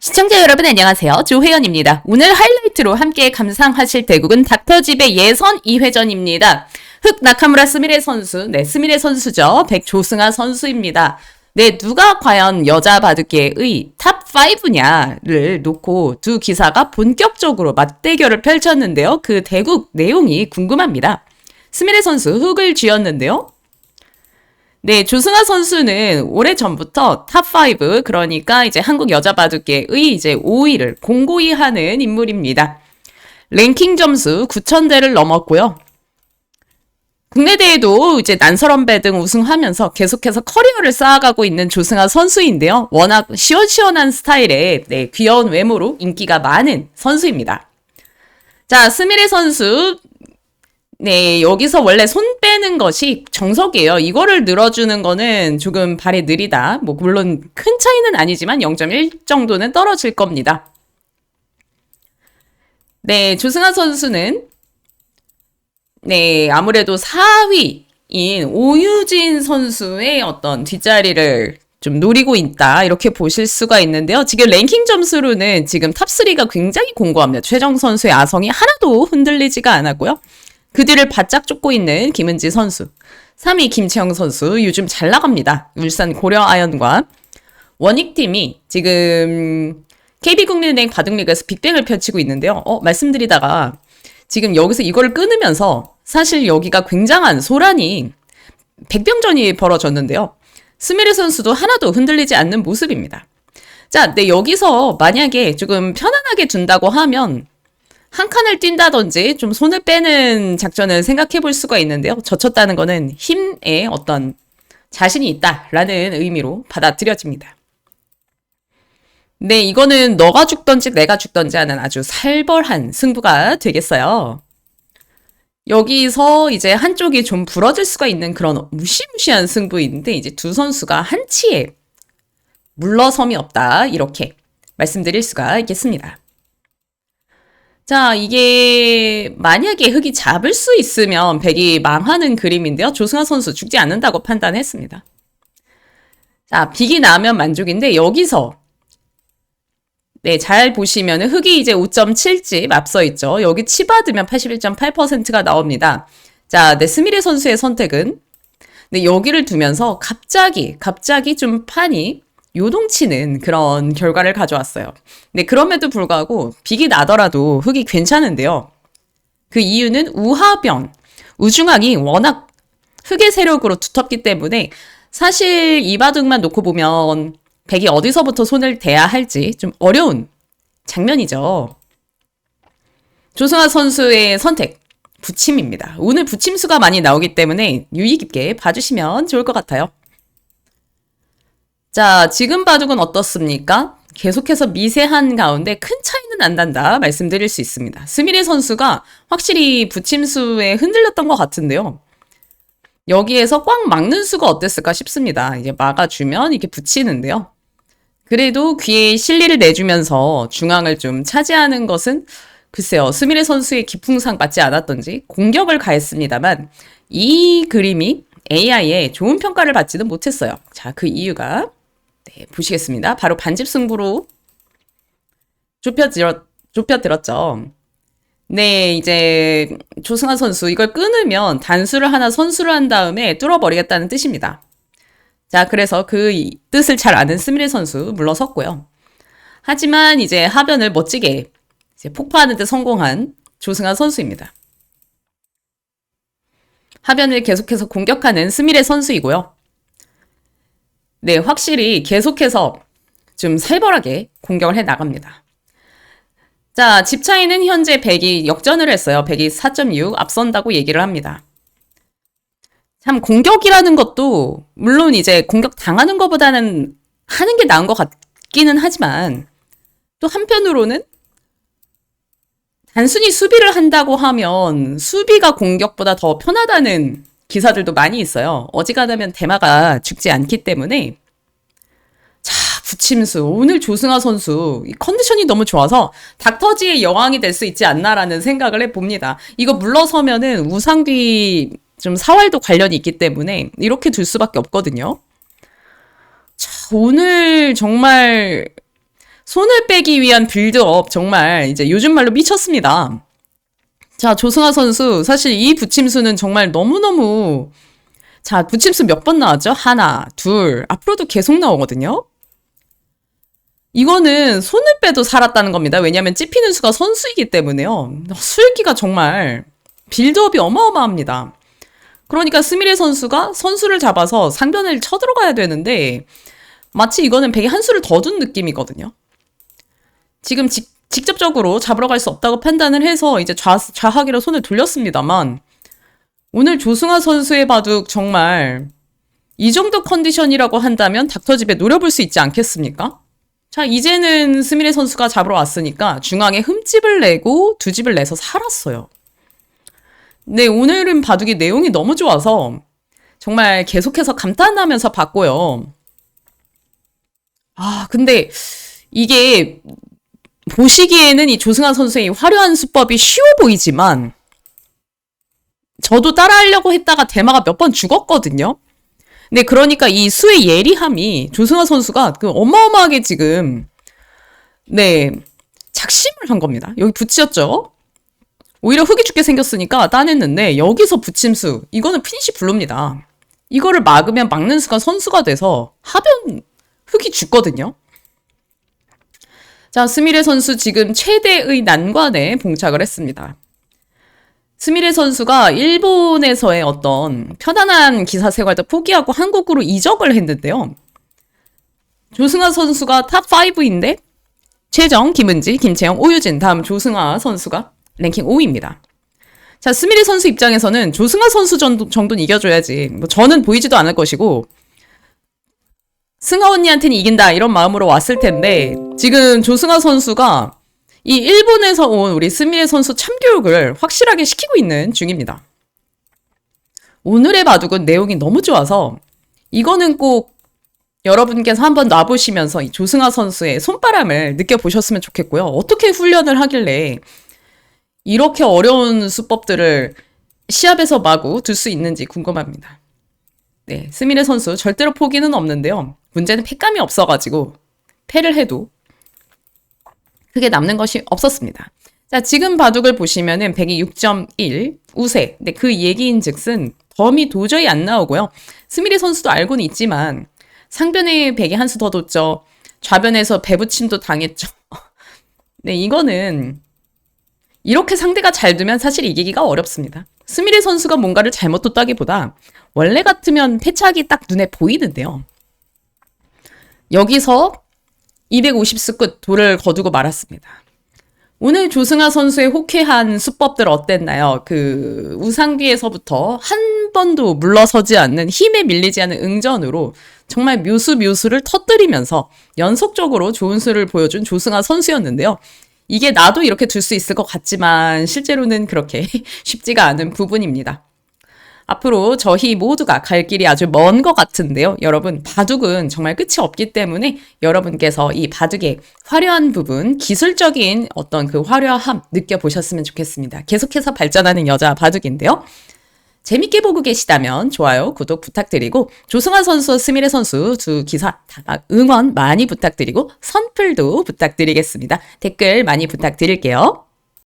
시청자 여러분 안녕하세요. 조혜연입니다. 오늘 하이라이트로 함께 감상하실 대국은 닥터집의 예선 2회전입니다. 흑 나카무라 스미레 선수, 네 스미레 선수죠. 백조승아 선수입니다. 네, 누가 과연 여자 바둑계의 탑 5냐를 놓고 두 기사가 본격적으로 맞대결을 펼쳤는데요. 그 대국 내용이 궁금합니다. 스미레 선수 흑을 쥐었는데요. 네, 조승아 선수는 오래 전부터 탑5, 그러니까 이제 한국 여자 바둑계의 이제 5위를 공고히 하는 인물입니다. 랭킹 점수 9,000대를 넘었고요. 국내 대회도 이제 난설언배 등 우승하면서 계속해서 커리어를 쌓아가고 있는 조승아 선수인데요. 워낙 시원시원한 스타일의 네, 귀여운 외모로 인기가 많은 선수입니다. 자, 스미레 선수 네, 여기서 원래 손 빼는 것이 정석이에요. 이거를 늘어주는 거는 조금 발이 느리다. 뭐, 물론 큰 차이는 아니지만 0.1 정도는 떨어질 겁니다. 네, 조승아 선수는 네, 아무래도 4위인 오유진 선수의 어떤 뒷자리를 좀 노리고 있다. 이렇게 보실 수가 있는데요. 지금 랭킹 점수로는 지금 탑3가 굉장히 공고합니다. 최정 선수의 아성이 하나도 흔들리지가 않았고요. 그 뒤를 바짝 쫓고 있는 김은지 선수. 3위 김채영 선수 요즘 잘 나갑니다. 울산 고려 아연과 원익팀이 지금 KB국민은행 바둑리그에서 빅뱅을 펼치고 있는데요. 어, 말씀드리다가 지금 여기서 이걸 끊으면서 사실 여기가 굉장한 소란이 백병전이 벌어졌는데요. 스미르 선수도 하나도 흔들리지 않는 모습입니다. 자, 네, 여기서 만약에 조금 편안하게 둔다고 하면 한 칸을 뛴다든지 좀 손을 빼는 작전을 생각해 볼 수가 있는데요. 젖혔다는 거는 힘에 어떤 자신이 있다라는 의미로 받아들여집니다. 네, 이거는 너가 죽던지 내가 죽던지 하는 아주 살벌한 승부가 되겠어요. 여기서 이제 한쪽이 좀 부러질 수가 있는 그런 무시무시한 승부인데 이제 두 선수가 한치에 물러섬이 없다. 이렇게 말씀드릴 수가 있겠습니다. 자, 이게 만약에 흑이 잡을 수 있으면 백이 망하는 그림인데요. 조승아 선수 죽지 않는다고 판단했습니다. 자, 빅이 나면 만족인데 여기서 네, 잘 보시면 흑이 이제 5.7집 앞서 있죠. 여기 치받으면 81.8%가 나옵니다. 자, 네, 스미레 선수의 선택은 네, 여기를 두면서 갑자기 갑자기 좀 판이 요동치는 그런 결과를 가져왔어요. 네, 그럼에도 불구하고 빅이 나더라도 흙이 괜찮은데요. 그 이유는 우하변, 우중항이 워낙 흙의 세력으로 두텁기 때문에 사실 이 바둑만 놓고 보면 백이 어디서부터 손을 대야 할지 좀 어려운 장면이죠. 조승아 선수의 선택, 부침입니다. 오늘 부침수가 많이 나오기 때문에 유의 깊게 봐주시면 좋을 것 같아요. 자, 지금 바둑은 어떻습니까? 계속해서 미세한 가운데 큰 차이는 안 난다 말씀드릴 수 있습니다. 스미레 선수가 확실히 부침수에 흔들렸던 것 같은데요. 여기에서 꽉 막는 수가 어땠을까 싶습니다. 이제 막아주면 이렇게 붙이는데요. 그래도 귀에 실리를 내주면서 중앙을 좀 차지하는 것은 글쎄요, 스미레 선수의 기풍상 받지 않았던지 공격을 가했습니다만 이 그림이 AI에 좋은 평가를 받지는 못했어요. 자, 그 이유가 네, 보시겠습니다. 바로 반집 승부로 좁혀들었, 좁혀들었죠. 네, 이제 조승환 선수 이걸 끊으면 단수를 하나 선수를 한 다음에 뚫어버리겠다는 뜻입니다. 자, 그래서 그 뜻을 잘 아는 스미레 선수 물러섰고요. 하지만 이제 하변을 멋지게 이제 폭파하는 데 성공한 조승환 선수입니다. 하변을 계속해서 공격하는 스미레 선수이고요. 네, 확실히 계속해서 좀 살벌하게 공격을 해 나갑니다. 자, 집 차이는 현재 100이 역전을 했어요. 100이 4.6 앞선다고 얘기를 합니다. 참 공격이라는 것도 물론 이제 공격 당하는 것보다는 하는 게 나은 것 같기는 하지만 또 한편으로는 단순히 수비를 한다고 하면 수비가 공격보다 더 편하다는 기사들도 많이 있어요. 어지간하면 대마가 죽지 않기 때문에 자 부침수 오늘 조승아 선수 컨디션이 너무 좋아서 닥터지의 여왕이 될 수 있지 않나라는 생각을 해봅니다. 이거 물러서면은 우상귀 좀 사활도 관련이 있기 때문에 이렇게 둘 수밖에 없거든요. 자 오늘 정말 손을 빼기 위한 빌드업 정말 이제 요즘 말로 미쳤습니다. 자, 조승아 선수 사실 이 붙임수는 정말 너무너무 자, 붙임수 몇 번 나왔죠? 하나, 둘, 앞으로도 계속 나오거든요. 이거는 손을 빼도 살았다는 겁니다. 왜냐하면 찝히는 수가 선수이기 때문에요. 수일기가 정말 빌드업이 어마어마합니다. 그러니까 스미레 선수가 선수를 잡아서 상변을 쳐들어가야 되는데 마치 이거는 백에 한 수를 더 둔 느낌이거든요. 지금 직, 직접적으로 잡으러 갈 수 없다고 판단을 해서 이제 좌, 좌하기로 손을 돌렸습니다만 오늘 조승아 선수의 바둑 정말 이 정도 컨디션이라고 한다면 닥터집에 노려볼 수 있지 않겠습니까? 자, 이제는 스미레 선수가 잡으러 왔으니까 중앙에 흠집을 내고 두 집을 내서 살았어요. 네, 오늘은 바둑이 내용이 너무 좋아서 정말 계속해서 감탄하면서 봤고요. 아, 근데 이게 보시기에는 이 조승환 선수의 화려한 수법이 쉬워 보이지만 저도 따라하려고 했다가 대마가 몇 번 죽었거든요. 네, 그러니까 이 수의 예리함이 조승환 선수가 그 어마어마하게 지금 네 작심을 한 겁니다. 여기 붙였죠. 오히려 흙이 죽게 생겼으니까 따냈는데 여기서 붙임수 이거는 피니시 블루입니다. 이거를 막으면 막는 수가 선수가 돼서 하변 흙이 죽거든요. 자, 스미레 선수 지금 최대의 난관에 봉착을 했습니다. 스미레 선수가 일본에서의 어떤 편안한 기사 생활도 포기하고 한국으로 이적을 했는데요. 조승아 선수가 탑 5인데 최정, 김은지, 김채영, 오유진 다음 조승아 선수가 랭킹 5위입니다. 자, 스미리 선수 입장에서는 조승아 선수 정도, 정도는 이겨줘야지. 뭐 저는 보이지도 않을 것이고 승아 언니한테는 이긴다 이런 마음으로 왔을 텐데 지금 조승아 선수가 이 일본에서 온 우리 스미레 선수 참교육을 확실하게 시키고 있는 중입니다. 오늘의 바둑은 내용이 너무 좋아서 이거는 꼭 여러분께서 한번 놔보시면서 이 조승아 선수의 손바람을 느껴보셨으면 좋겠고요. 어떻게 훈련을 하길래 이렇게 어려운 수법들을 시합에서 마구 둘 수 있는지 궁금합니다. 네, 스미레 선수 절대로 포기는 없는데요. 문제는 패감이 없어가지고 패를 해도 크게 남는 것이 없었습니다. 자, 지금 바둑을 보시면은 106.1 우세. 근데 그 얘기인 즉슨 덤이 도저히 안 나오고요. 스미리 선수도 알고는 있지만 상변에 100이 한 수 더 뒀죠. 좌변에서 배부침도 당했죠. 네, 이거는 이렇게 상대가 잘 두면 사실 이기기가 어렵습니다. 스미레 선수가 뭔가를 잘못 뒀다기보다 원래 같으면 패착이 딱 눈에 보이는데요. 여기서 250수 끝 돌을 거두고 말았습니다. 오늘 조승아 선수의 호쾌한 수법들 어땠나요? 그 우상비에서부터 한 번도 물러서지 않는 힘에 밀리지 않는 응전으로 정말 묘수 묘수를 터뜨리면서 연속적으로 좋은 수를 보여준 조승아 선수였는데요. 이게 나도 이렇게 둘 수 있을 것 같지만 실제로는 그렇게 쉽지가 않은 부분입니다. 앞으로 저희 모두가 갈 길이 아주 먼 것 같은데요. 여러분, 바둑은 정말 끝이 없기 때문에 여러분께서 이 바둑의 화려한 부분, 기술적인 어떤 그 화려함 느껴보셨으면 좋겠습니다. 계속해서 발전하는 여자 바둑인데요. 재밌게 보고 계시다면 좋아요, 구독 부탁드리고 조승환 선수, 스미레 선수 두 기사 다 응원 많이 부탁드리고 선플도 부탁드리겠습니다. 댓글 많이 부탁드릴게요.